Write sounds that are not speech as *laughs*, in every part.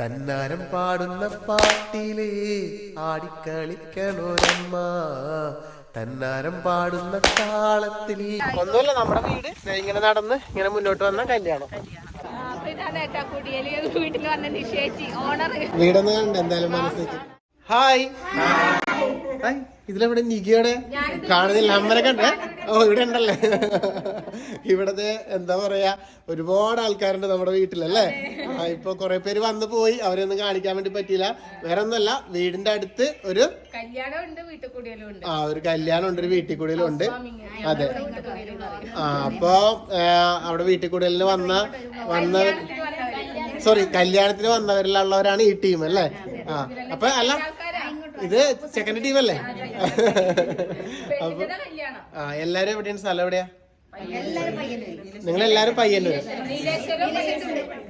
തന്നാരം പാടുന്ന പാട്ടിലേ ആടിക്കളിക്കണോരമ്മ. തന്നാരം പാടുന്ന താളത്തിൽ ഒന്നുമില്ല നമ്മുടെ വീട്. ഇങ്ങനെ നടന്ന് ഇങ്ങനെ മുന്നോട്ട് വന്ന കല്യാണം. വീടൊന്ന് കണ്ട എന്തായാലും മനസ്സിലേക്ക്. ഹായ്. ഹായ്. ഇതിലെവിടെ നികിയോടെ? കാണുന്നില്ല. അമ്മനെ കണ്ടേ? ഓ ഇവിടെ ഉണ്ടല്ലേ ഇവിടത്തെ എന്താ പറയാ ഒരുപാട് ആൾക്കാരുണ്ട് നമ്മുടെ വീട്ടിലല്ലേ? ആ ഇപ്പൊ കുറെ പേര് വന്നു പോയി അവരെയൊന്നും കാണിക്കാൻ വേണ്ടി പറ്റിയില്ല. വേറെ ഒന്നല്ല വീടിന്റെ അടുത്ത് ഒരു ആ ഒരു കല്യാണം ഉണ്ട് ഒരു വീട്ടിൽ കൂടുതലും ഉണ്ട് അതെ. ആ അപ്പൊ അവിടെ വീട്ടിൽ കൂടിയലിന് വന്ന വന്ന സോറി കല്യാണത്തിന് വന്നവരിലുള്ളവരാണ് ഈ ടീം അല്ലേ? ആ അപ്പൊ അല്ല ഇത് സെക്കൻഡ് ടീം അല്ലേ അപ്പൊ ആ എല്ലാരും എവിടെയാണ്? സ്ഥലം എവിടെയാ? നിങ്ങൾ എല്ലാരും പയ്യന്നൂര്?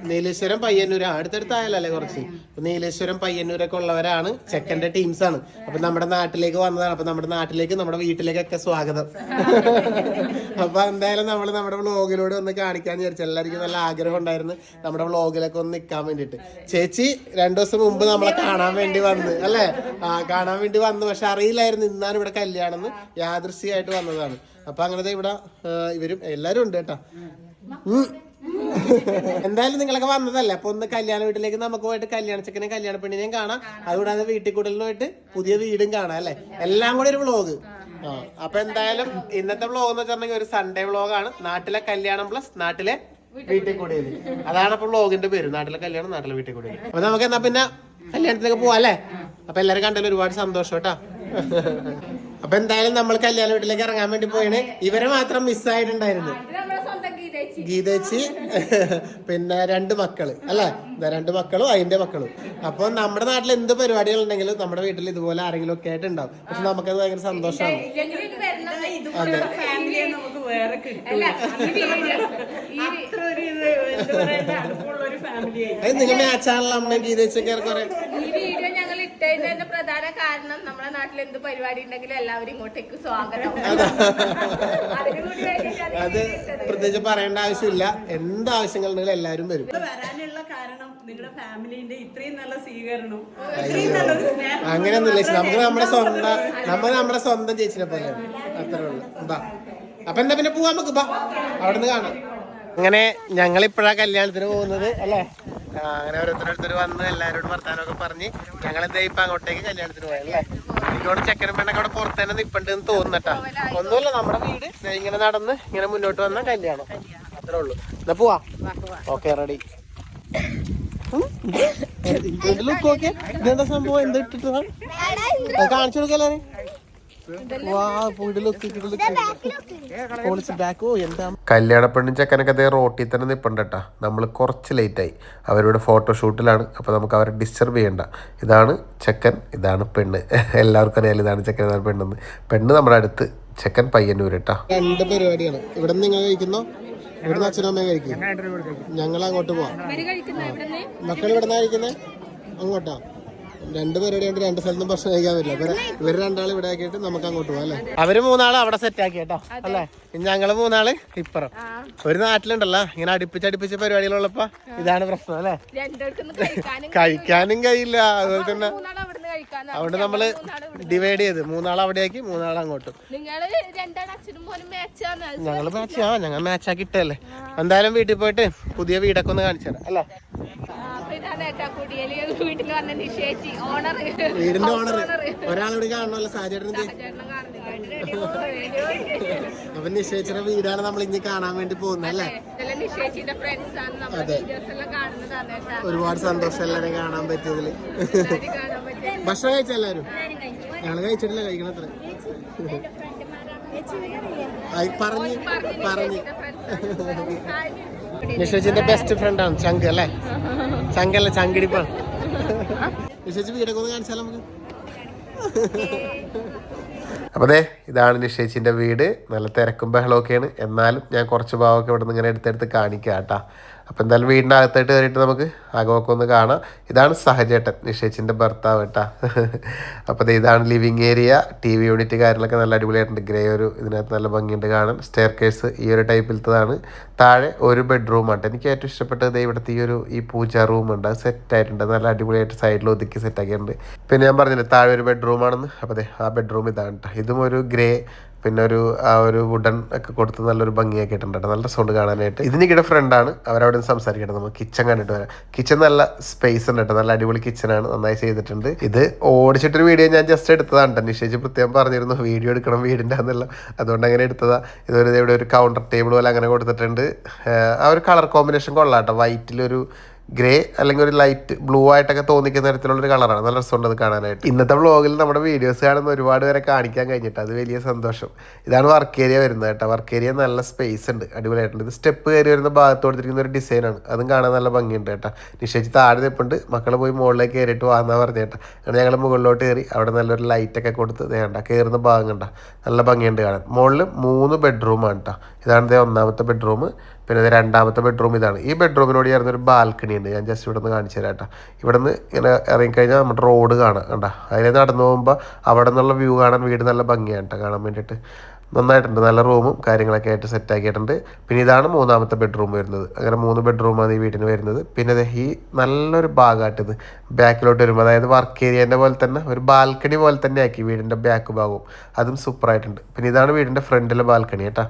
നീലേശ്വരം പയ്യന്നൂര്. ആ, അടുത്തടുത്തായാലല്ലേ കുറച്ച്? അപ്പൊ നീലേശ്വരം പയ്യന്നൂരൊക്കെ ഉള്ളവരാണ് ചെക്കന്റെ ടീംസ് ആണ് അപ്പൊ നമ്മുടെ നാട്ടിലേക്ക് വന്നതാണ്. അപ്പൊ നമ്മുടെ നാട്ടിലേക്ക് നമ്മുടെ വീട്ടിലേക്കൊക്കെ സ്വാഗതം. അപ്പൊ എന്തായാലും നമ്മൾ നമ്മുടെ വ്ളോഗിലൂടെ ഒന്ന് കാണിക്കാൻ വിചാരിച്ചു. എല്ലാവർക്കും നല്ല ആഗ്രഹം ഉണ്ടായിരുന്നു നമ്മുടെ വ്ളോഗിലൊക്കെ ഒന്ന് നിൽക്കാൻ വേണ്ടിട്ട് ചേച്ചി രണ്ടു ദിവസം മുമ്പ് നമ്മളെ കാണാൻ വേണ്ടി വന്ന് അല്ലേ? ആ കാണാൻ വേണ്ടി വന്നു. പക്ഷെ അറിയില്ലായിരുന്നു ഇന്നാണ് ഇവിടെ കല്യാണം എന്ന്. യാദൃശ്യമായിട്ട് വന്നതാണ്. അപ്പൊ അങ്ങനത്തെ ഇവിടെ ഇവരും എല്ലാരും ഉണ്ട് കേട്ടാ. എന്തായാലും നിങ്ങളൊക്കെ വന്നതല്ലേ? അപ്പൊ ഒന്ന് കല്യാണ വീട്ടിലേക്ക് നമുക്ക് പോയിട്ട് കല്യാണ ചെക്കനെ കല്യാണ പെണ്ണിനെയും കാണാം. അതുകൂടാതെ വീട്ടിൽ കൂടുതലും പോയിട്ട് പുതിയ വീടും കാണാം അല്ലെ? എല്ലാം കൂടി ഒരു വ്ളോഗ് ആ അപ്പൊ എന്തായാലും ഇന്നത്തെ വ്ളോഗ് എന്ന് വെച്ചിട്ടുണ്ടെങ്കിൽ ഒരു സൺഡേ വ്ളോഗാണ് നാട്ടിലെ കല്യാണം പ്ലസ് നാട്ടിലെ വീട്ടിൽ കൂടിയത്. അതാണ് അപ്പൊ വ്ളോഗിന്റെ പേര്. നാട്ടിലെ കല്യാണം നാട്ടിലെ വീട്ടിൽ കൂടിയത്. അപ്പൊ നമുക്ക് എന്നാ പിന്നെ കല്യാണത്തിലേക്ക് പോവാ അല്ലേ? അപ്പൊ എല്ലാരും കണ്ടാലും ഒരുപാട് സന്തോഷം കേട്ടാ. അപ്പൊ എന്തായാലും നമ്മൾ കല്യാണ വീട്ടിലേക്ക് ഇറങ്ങാൻ വേണ്ടി പോയാണ്. ഇവരെ മാത്രം മിസ്സായിട്ടുണ്ടായിരുന്നു ഗീതച്ചി. *laughs* പിന്നെ രണ്ട് മക്കൾ അല്ലെ? രണ്ട് മക്കളും അതിന്റെ മക്കളും. അപ്പൊ നമ്മുടെ നാട്ടിൽ എന്ത് പരിപാടികൾ ഉണ്ടെങ്കിലും നമ്മുടെ വീട്ടിൽ ഇതുപോലെ ആരെങ്കിലും ഒക്കെ ആയിട്ട് ഉണ്ടാവും പക്ഷെ നമുക്കത് ഭയങ്കര സന്തോഷമാണ്. അത് നിങ്ങൾ മാച്ചാണല്ലോ അമ്മ ഗീതേച്ചൊക്കെ കുറെ ഈ വീഡിയോ ഞങ്ങൾ ഇട്ടതിന്റെ തന്നെ പ്രധാന കാരണം? നമ്മുടെ നാട്ടിൽ എന്ത് പരിപാടി ഉണ്ടെങ്കിലും എല്ലാവരും ഇങ്ങോട്ടേക്ക് സ്വാഗതം. അത്. പ്രത്യേകിച്ച് പറയേണ്ട ആവശ്യമില്ല. എന്ത് ആവശ്യങ്ങളുണ്ടെങ്കിലും എല്ലാവരും വരും. വരാനുള്ള കാരണം നിങ്ങളുടെ ഫാമിലിന്റെ ഇത്രയും നല്ല അങ്ങനെയൊന്നുമില്ല ചേച്ചി. നമുക്ക് നമ്മുടെ സ്വന്തം നമ്മൾ നമ്മുടെ സ്വന്തം ചേച്ചിനെ പോലെ. അത്രേ ഉള്ളൂ. ബാ. അപ്പൊ എന്താ പിന്നെ പോവാ നമുക്ക്? ബാ. അവിടെ നിന്ന് കാണാം. അങ്ങനെ ഞങ്ങൾ ഇപ്പോഴാ കല്യാണത്തിന് പോകുന്നത് അല്ലേ? അങ്ങനെ ഓരോരുത്തരോരുത്തർ വന്ന് എല്ലാവരോടും വർത്താനമൊക്കെ പറഞ്ഞ് ഞങ്ങൾ എന്താ ഇപ്പൊ അങ്ങോട്ടേക്ക് കല്യാണത്തിന് പോയല്ലേ എനിക്കോട് ചെക്കനും പെണ്ണൊക്കെ അവിടെ പുറത്ത് തന്നെ നിപ്പുണ്ടെന്ന് തോന്നുന്നട്ടാ. ഒന്നുമില്ല നമ്മുടെ വീട് ഇങ്ങനെ നടന്ന് ഇങ്ങനെ മുന്നോട്ട് വന്ന കല്യാണം. അത്രേ ഉള്ളൂ. എന്നാ പോവാ. Okay ready. ലുക്ക് ഓക്കെ ഇതെന്താ സംഭവം? എന്താ ഇട്ടിട്ടതാണ് അത് കാണിച്ചു കൊടുക്കല്ലേ കല്യാണ പെണ്ണും ചെക്കനൊക്കെ അതേ റോട്ടിൽ തന്നെ നിൽപ്പണ്ടട്ടാ നമ്മൾ കുറച്ച് ലേറ്റായി അവരുടെ ഫോട്ടോഷൂട്ടിലാണ് അപ്പോൾ നമുക്ക് അവരെ ഡിസ്റ്റർബ് ചെയ്യണ്ട. ഇതാണ് ചെക്കൻ ഇതാണ് പെണ്ണ്. *laughs* എല്ലാവർക്കും അറിയാലോ ഇതാണ് ചെക്കൻ ഇതാണ് പെണ്ണെന്ന്. പെണ്ണ് നമ്മുടെ അടുത്ത് ചെക്കൻ പയ്യന്നൂർ കേട്ടാ രണ്ട് പരിപാടിയാണ്. ഇവിടെ നിങ്ങൾ കഴിക്കുന്നോ? ഇവിടുന്ന് അച്ഛനും അമ്മയും കഴിക്കും ഞങ്ങൾ അങ്ങോട്ട് പോവാം. കഴിക്കുന്ന ഇവിടുന്ന് മക്കൾ ഇവിടെ നിന്നായിരിക്കുന്നത് അങ്ങോട്ടാ? രണ്ട് പരിപാടിയുണ്ട് രണ്ട് സ്ഥലത്തും ഭക്ഷണം കഴിക്കാൻ പറ്റില്ല. അപ്പൊ ഇവർ രണ്ടാളും ഇവിടെ ആക്കിയിട്ട് നമുക്ക് അങ്ങോട്ട് പോവാം അല്ലേ? അവർ മൂന്നാൾ അവിടെ സെറ്റ് ആക്കി കേട്ടോ അല്ലേ? ഞങ്ങൾ മൂന്നാൾ ഇപ്പുറം. ഒരു നാട്ടിലുണ്ടല്ലോ ഇങ്ങനെ അടുപ്പിച്ച് അടുപ്പിച്ച് പരിപാടികളുള്ളപ്പോ ഇതാണ് പ്രശ്നം അല്ലേ? *laughs* കഴിക്കാനും കഴിയില്ല. അതുപോലെ തന്നെ അതുകൊണ്ട് നമ്മൾ ഡിവൈഡ് ചെയ്ത് മൂന്നാൾ അവിടെയാക്കി മൂന്നാൾ അങ്ങോട്ട്. ഞങ്ങൾ രണ്ടാണ് അച്ഛനും മോനും മാച്ചാണ് ഞങ്ങൾ മാച്ച് ആ ഞങ്ങൾ മാച്ച് ആക്കി ഇട്ടല്ലേ എന്തായാലും വീട്ടിൽ പോയിട്ട് പുതിയ വീടൊക്കെ ഒന്ന് കാണിച്ചു തരാം അല്ലേ? വീട്ടിൽ വന്ന നിഷേച്ചി ഓണർ. വീടിന്റെ ഓണർ. ഒരാളോട് കാണണമല്ലോ സാഹചര്യം അപ്പൊ നിശ്ചയിച്ചിട്ട് വീടാണ് നമ്മൾ ഇനി കാണാൻ വേണ്ടി പോകുന്നത് അല്ലേ? അതെ. ഒരുപാട് സന്തോഷം കാണാൻ പറ്റിയതിൽ. ഭക്ഷണം കഴിച്ച എല്ലാരും ഞങ്ങൾ കഴിച്ചിട്ടില്ല കഴിക്കണത്ര. പറഞ്ഞു പറഞ്ഞു നിഷേജിന്റെ ബെസ്റ്റ് ഫ്രണ്ട് ആണ്. ചങ്ക് അല്ലേ? ചങ്കല്ല ചങ്കിടിപ്പാണ് നിഷേച്ച് വീടൊക്കെ ഒന്ന് കാണിച്ചാലോ നമുക്ക്? അപ്പോൾ അതെ ഇതാണ് നിഷേച്ചിന്റെ വീട്. നല്ല തിരക്കും ബഹളമൊക്കെയാണ്. എന്നാലും ഞാൻ കുറച്ച് ഭാഗമൊക്കെ ഇവിടെ നിന്ന് ഇങ്ങനെ എടുത്തെടുത്ത് കാണിക്കാം കേട്ടാ അപ്പോൾ എന്തായാലും വീടിന്റെ അകത്തായിട്ട് കയറിയിട്ട് നമുക്ക് അകമൊക്കെ ഒന്ന് കാണാം. ഇതാണ് സഹജേട്ടൻ നിഷേച്ചിന്റെ ഭർത്താവ് കേട്ടാ *laughs* അപ്പോൾ ഇതാണ് living area. T V unit കാര്യങ്ങളൊക്കെ നല്ല അടിപൊളിയായിട്ടുണ്ട്. ഗ്രേ ഒരു ഇതിനകത്ത് നല്ല ഭംഗിയുണ്ട് കാണാൻ. സ്റ്റെയർ കേസ് ഈ ഒരു ടൈപ്പിലത്തതാണ് താഴെ ഒരു ബെഡ്റൂം ബെഡ്റൂമാണ് എനിക്ക് ഏറ്റവും ഇഷ്ടപ്പെട്ടത് ഇവിടുത്തെ ഈ ഒരു ഈ പൂജ റൂമുണ്ട് അത് സെറ്റ് ആയിട്ടുണ്ട്. നല്ല അടിപൊളിയായിട്ട് സൈഡിൽ ഒതുക്കി സെറ്റ് ആക്കിയിട്ടുണ്ട്. പിന്നെ ഞാൻ പറഞ്ഞില്ലേ താഴെ ഒരു ബെഡ്റൂമാണെന്ന് അപ്പോൾ അതെ ആ ബെഡ്റൂം ഇതാണ് കേട്ടോ ഇതും ഒരു ഗ്രേ പിന്നെ ഒരു ആ ഒരു വുഡൻ ഒക്കെ കൊടുത്ത് നല്ലൊരു ഭംഗിയൊക്കെ ഇട്ടുണ്ട് നല്ല സൗണ്ട് കാണാനായിട്ട്. ഇത് നിങ്ങളുടെ ഫ്രണ്ടാണ് അവരവിടെ നിന്ന് സംസാരിക്കട്ടെ. നമുക്ക് കിച്ചൺ കണ്ടിട്ട് വരാം. കിച്ചൺ നല്ല സ്പേസ് ഉണ്ട് കേട്ടോ. നല്ല അടിപൊളി കിച്ചണാണ് നന്നായി ചെയ്തിട്ടുണ്ട്. ഇത് ഓടിച്ചിട്ടൊരു വീഡിയോ ഞാൻ ജസ്റ്റ് എടുത്തതാണ് കേട്ടോ. നിശ്ചയിച്ച് പ്രത്യേകം പറഞ്ഞിരുന്നു. വീഡിയോ എടുക്കണം വീടിന്റെ എന്നല്ല അതുകൊണ്ട് അങ്ങനെ എടുത്തതാ. ഇതൊരു ഇവിടെ ഒരു കൗണ്ടർ ടേബിൾ പോലെ അങ്ങനെ കൊടുത്തിട്ടുണ്ട്. ആ ഒരു കളർ കോമ്പിനേഷൻ കൊള്ളാം കേട്ടോ. വൈറ്റിലൊരു ഗ്രേ അല്ലെങ്കിൽ ഒരു ലൈറ്റ് ബ്ലൂ ആയിട്ടൊക്കെ തോന്നിക്കുന്ന തരത്തിലുള്ള ഒരു കളറാണ് നല്ല രസമുണ്ട് അത് കാണാനായിട്ട്. ഇന്നത്തെ വ്ലോഗിൽ നമ്മുടെ വീഡിയോസ് കാണുന്ന ഒരുപാട് പേരെ കാണിക്കാൻ കഴിഞ്ഞിട്ട് അത് വലിയ സന്തോഷം. ഇതാണ് വർക്ക് ഏരിയ വരുന്നത് കേട്ടോ. വർക്ക് ഏരിയ നല്ല സ്പേസ് ഉണ്ട്. അടിപൊളിയായിട്ടുണ്ട്. ഇത് സ്റ്റെപ്പ് കയറി വരുന്ന ഭാഗത്ത് കൊടുത്തിരിക്കുന്ന ഒരു ഡിസൈനാണ് അതും കാണാൻ നല്ല ഭംഗിയുണ്ട് കേട്ടോ. നിശ്ചയിച്ച് താഴെ നിൽപ്പുണ്ട് മക്കൾ പോയി മുകളിലേക്ക് കയറിയിട്ട് വാങ്ങാൻ പറഞ്ഞു കേട്ടോ. അങ്ങനെ ഞങ്ങൾ മുകളിലോട്ട് കയറി. അവിടെ നല്ലൊരു ലൈറ്റൊക്കെ കൊടുത്ത് വേണ്ട കയറുന്ന ഭാഗം കണ്ട. നല്ല ഭംഗിയുണ്ട് കാണാൻ. മുകളിൽ മൂന്ന് ബെഡ്റൂമാണ് കേട്ടോ. ഇതാണ് ഒന്നാമത്തെ ബെഡ്റൂം പിന്നെ രണ്ടാമത്തെ ബെഡ്റൂം ഇതാണ്. ഈ ബെഡ്റൂമിനോട് ചേർന്ന് ഒരു ബാൽക്കണി ഉണ്ട്. ഞാൻ ജസ്റ്റ് ഇവിടെ നിന്ന് കാണിച്ചു തരാം കേട്ടോ ഇവിടെ നിന്ന് ഇങ്ങനെ ഇറങ്ങിക്കഴിഞ്ഞാൽ നമ്മുടെ റോഡ് കാണാം കണ്ട. അതിൽ നടന്നു പോകുമ്പോൾ അവിടെ നിന്നുള്ള വ്യൂ കാണാൻ വീട് നല്ല ഭംഗിയാണ് കേട്ടോ കാണാൻ വേണ്ടിയിട്ട്. നന്നായിട്ടുണ്ട്. നല്ല റൂമും കാര്യങ്ങളൊക്കെ ആയിട്ട് സെറ്റ് ആക്കിയിട്ടുണ്ട്. പിന്നെ ഇതാണ് മൂന്നാമത്തെ ബെഡ്റൂം വരുന്നത്. അങ്ങനെ മൂന്ന് ബെഡ്റൂമാണ് ഈ വീട്ടിന് വരുന്നത്. പിന്നെ ഈ നല്ലൊരു ഭാഗമായിട്ട് ഇത് ബാക്കിലോട്ട് വരുമ്പോൾ അതായത് വർക്ക് ഏരിയേന്റെ പോലെ തന്നെ ഒരു ബാൽക്കണി പോലെ തന്നെ ആക്കി വീടിന്റെ ബാക്ക് ഭാഗവും. അതും സൂപ്പറായിട്ടുണ്ട് പിന്നെ ഇതാണ് വീടിന്റെ ഫ്രണ്ടിലെ ബാൽക്കണി കേട്ടോ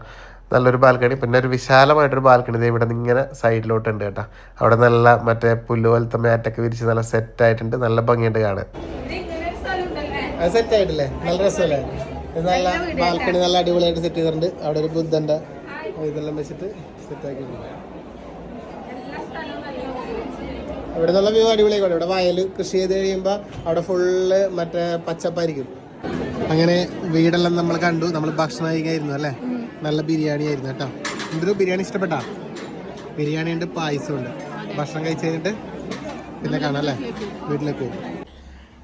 നല്ലൊരു ബാൽക്കണി പിന്നെ ഒരു വിശാലമായിട്ടൊരു ബാൽക്കണി. ഇവിടെ നിന്ന് ഇങ്ങനെ സൈഡിലോട്ടുണ്ട് കേട്ടോ. അവിടെ നല്ല മറ്റേ പുല്ല് പോലത്തെ മാറ്റൊക്കെ വിരിച്ച് നല്ല സെറ്റ് ആയിട്ടുണ്ട് നല്ല ഭംഗിയുണ്ട് കാണാൻ. ഇത് ഇങ്ങനെ ഒരു സ്ഥലം ഉണ്ടല്ലേ അത് സെറ്റ് ആയിട്ടില്ലേ നല്ല രസമല്ലേ? നല്ല ബാൽക്കണി നല്ല അടിപൊളിയായിട്ട് സെറ്റ് ചെയ്തിട്ടുണ്ട്. അവിടെ ഒരു ബുദ്ധന്റെ ഇതെല്ലാം വെച്ചിട്ട് സെറ്റ് ആക്കിയിട്ടുണ്ട്. എല്ലാ സ്ഥലവും നല്ല ഉപയോഗിച്ച് ഇവിടെ നല്ല വ്യൂ അടിപൊളിയായിക്കോട്ടെ ഇവിടെ വയൽ കൃഷി ചെയ്ത് കഴിയുമ്പോൾ അവിടെ ഫുള്ള് മറ്റേ പച്ചപ്പായിരിക്കും. അങ്ങനെ വീടെല്ലാം നമ്മൾ കണ്ടു. നമ്മൾ ഭക്ഷണം കഴിക്കായിരുന്നു അല്ലേ? നല്ല ബിരിയാണി ആയിരുന്നു കേട്ടോ. എന്തൊരു ബിരിയാണി ഇഷ്ടപ്പെട്ടാ? ബിരിയാണി ഉണ്ട് പായസം ഉണ്ട്. ഭക്ഷണം കഴിച്ച് കഴിഞ്ഞിട്ട് പിന്നെ കാണാം അല്ലേ വീട്ടിലേക്ക് പോകും.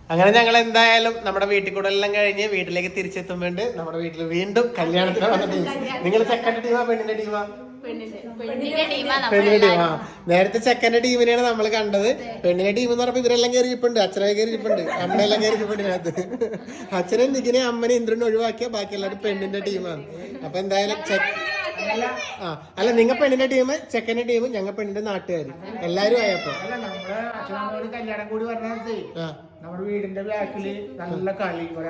അങ്ങനെ ഞങ്ങൾ എന്തായാലും നമ്മുടെ വീട്ടിൽ കൂടെ എല്ലാം കഴിഞ്ഞ് വീട്ടിലേക്ക് തിരിച്ചെത്തുമ്പോണ്ട് നമ്മുടെ വീട്ടിൽ വീണ്ടും കല്യാണത്തിന് വന്ന നിങ്ങൾ സെക്കൻഡ് ടീമാ പെണ്ണിന്റെ ടീമാ പെണ്ണിന്റെ ടീം ആ നേരത്തെ ചെക്കന്റെ ടീമിനെയാണ് നമ്മൾ കണ്ടത്. പെണ്ണിന്റെ ടീം എന്ന് പറഞ്ഞപ്പോ ഇവരെല്ലാം കയറി ഇരിപ്പുണ്ട്. അച്ഛനെ കയറി ഇരിപ്പുണ്ട്. അമ്മയെല്ലാം കയറി ഇരിപ്പുണ്ട് ഇതിനകത്ത്. അച്ഛനെ നിഖിനെ അമ്മനെ ഇന്ദ്രനെ ഒഴിവാക്കിയ ബാക്കി എല്ലാവരും പെണ്ണിന്റെ ടീമാണ്. അപ്പൊ എന്തായാലും ചെക്ക് ആ അല്ല നിങ്ങ പെണ്ണിന്റെ ടീം ചെക്കന്റെ ടീം ഞങ്ങ പെണ്ണിന്റെ നാട്ടുകാർ എല്ലാരും ആയപ്പോ. കല്യാണം കൂടി പറഞ്ഞത് നമ്മുടെ വീടിന്റെ ബാക്കിൽ നല്ല കളി ഇവർ?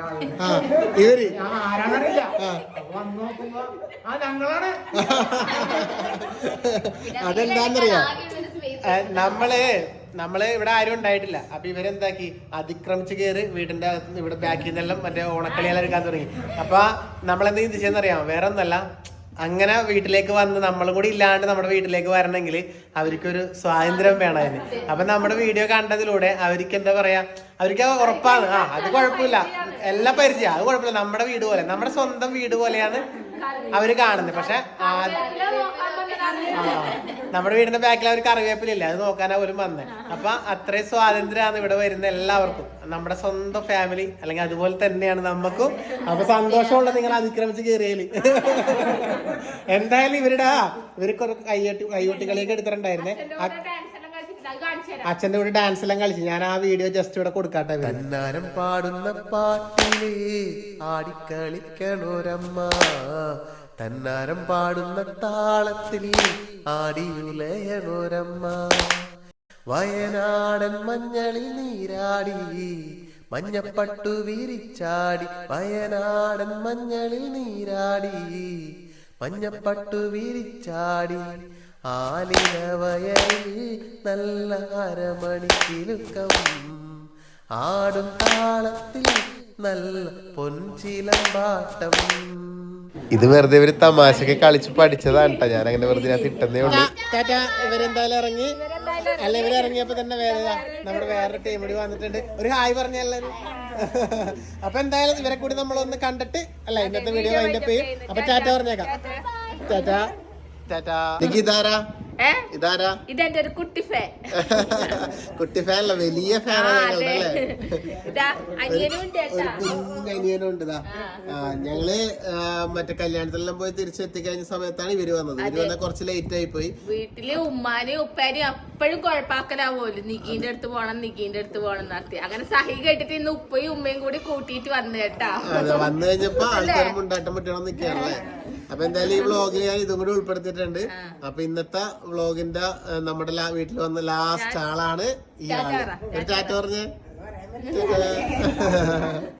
വന്ന് നോക്കുമ്പോ ആ ഞങ്ങളാണ്. *laughs* അതെന്താന്നറിയോ? നമ്മൾ നമ്മൾ ഇവിടെ ആരും ഉണ്ടായിട്ടില്ല. അപ്പൊ ഇവരെന്താക്കി? അതിക്രമിച്ച് കയറി വീടിന്റെ അകത്ത് ഇവിടെ ബാക്കിൽ നിന്നെല്ലാം മറ്റേ ഓണക്കളിയെല്ലാം എടുക്കാൻ തുടങ്ങി. അപ്പൊ നമ്മളെന്ത് ചിന്തിച്ചെന്നറിയാം വേറെ ഒന്നല്ല അങ്ങനെ വീട്ടിലേക്ക് വന്ന് നമ്മൾ കൂടി ഇല്ലാണ്ട് നമ്മുടെ വീട്ടിലേക്ക് വരണമെങ്കിൽ അവർക്കൊരു സ്വാതന്ത്ര്യം വേണം അതിന്. അപ്പൊ നമ്മുടെ വീഡിയോ കണ്ടതിലൂടെ അവർക്ക് എന്താ പറയാ അവർക്ക് ഉറപ്പാണ്. ആ അത് കുഴപ്പമില്ല. എല്ലാ പരിചയം. അത് കുഴപ്പമില്ല. നമ്മുടെ വീട് പോലെ നമ്മുടെ സ്വന്തം വീട് പോലെയാണ് അവർ കാണുന്നത്. പക്ഷെ നമ്മുടെ വീടിന്റെ ബാക്കിൽ അവർ കറിവേപ്പിലില്ല അത് നോക്കാനാ പോലും വന്നേ. അപ്പൊ അത്രയും സ്വാതന്ത്ര്യമാണ് ഇവിടെ വരുന്ന എല്ലാവർക്കും. നമ്മുടെ സ്വന്തം ഫാമിലി അല്ലെങ്കിൽ അതുപോലെ തന്നെയാണ് നമുക്കും. അപ്പൊ സന്തോഷമുള്ള നിങ്ങൾ അതിക്രമിച്ച് കയറിയൽ എന്തായാലും ഇവരുടെ. ഇവർക്ക് ഒരു കയ്യോട്ടി കയ്യോട്ടി കളിയൊക്കെ എടുത്തിട്ടുണ്ടായിരുന്നേ അച്ഛന്റെ കൂടെ ഡാൻസ് എല്ലാം കളിച്ചു. ഞാൻ ആ വീഡിയോ ജസ്റ്റ് ഇവിടെ കൊടുക്കാട്ടെ തന്നാരം പാടുന്ന പാട്ടിലേ ആടിക്കളിക്കണോരമ്മ. തന്നാരം പാടുന്ന താളത്തിൽ ആടിയുലയോരമ്മ വയനാടൻ മഞ്ഞളിൽ നീരാടി മഞ്ഞപ്പട്ടു വിരിച്ചാടി വയനാടൻ മഞ്ഞളിൽ നീരാടി മഞ്ഞപ്പട്ടു വിരിച്ചാടി. ആലിന വയലിൽ നല്ല അരമണിക്കിലുക്കം ആടും താളത്തിൽ നല്ല പൊൻചിലമ്പാട്ടം. ഇത് വെറുതെ ഇവർ തമാശക്ക് കളിച്ച് പഠിച്ചതാണ് കേട്ടോ ഞാൻ അങ്ങനെ വെറുതെ ഞാൻ തിട്ടുന്നേ ഉള്ളൂ. ഇവരെന്തായാലും ഇറങ്ങി. അല്ല ഇവർ ഇറങ്ങിയപ്പോ തന്നെ വേറെ നമ്മുടെ വേറെ ടീം കൂടി വന്നിട്ടുണ്ട്. ഒരു ഹായ് പറഞ്ഞ എല്ലാരും അപ്പൊ എന്തായാലും ഇവരെ കൂടി നമ്മളൊന്ന് കണ്ടിട്ട് അല്ല ഇന്നത്തെ വീഡിയോ വൈൻഡപ്പ് ചെയ്യും. അപ്പൊ ടാറ്റ പറഞ്ഞേക്കാം. ടാറ്റ. ടാറ്റ. ഏ ഇതാരാ? ഇതെന്റെ ഒരു കുട്ടി ഫാൻ *laughs* കുട്ടി വലിയ ഫാനാണ്. ഞങ്ങളുടെ *laughs* അല്ലേ അനിയനുണ്ട് ഇതാ. ആ, ഞങ്ങൾ മറ്റേ കല്യാണത്തിലെല്ലാം പോയി തിരിച്ചെത്തി കഴിഞ്ഞ സമയത്താണ് ഇവർ വന്നത്. ഇവർ വന്ന കുറച്ച് ലേറ്റ് ആയി പോയി. വീട്ടിൽ ഉമ്മാനെയും ഉപ്പാനെയും അപ്പോഴും കുഴപ്പാക്കലാ പോലും നിഗീന്റെ അടുത്ത് പോണം നിഗീന്റെ അടുത്ത് പോണം നടത്തി അങ്ങനെ സഹി കേട്ടിട്ട് ഇന്ന് ഉപ്പയും ഉമ്മയും കൂടി കൂട്ടിയിട്ട് വന്നു കേട്ടാ. വന്നു കഴിഞ്ഞപ്പോ ആൾക്കാർ മുണ്ടാട്ടം പറ്റണം നിൽക്കുകയാണല്ലേ *laughs* അപ്പൊ എന്തായാലും ഈ വ്ളോഗിൽ ഞാൻ ഇതും കൂടി ഉൾപ്പെടുത്തിയിട്ടുണ്ട്. അപ്പൊ ഇന്നത്തെ വ്ളോഗിന്റെ നമ്മുടെ വീട്ടിൽ വന്ന ലാസ്റ്റ് ആളാണ് ഈ ആൾ. ഒരു പറഞ്ഞേ.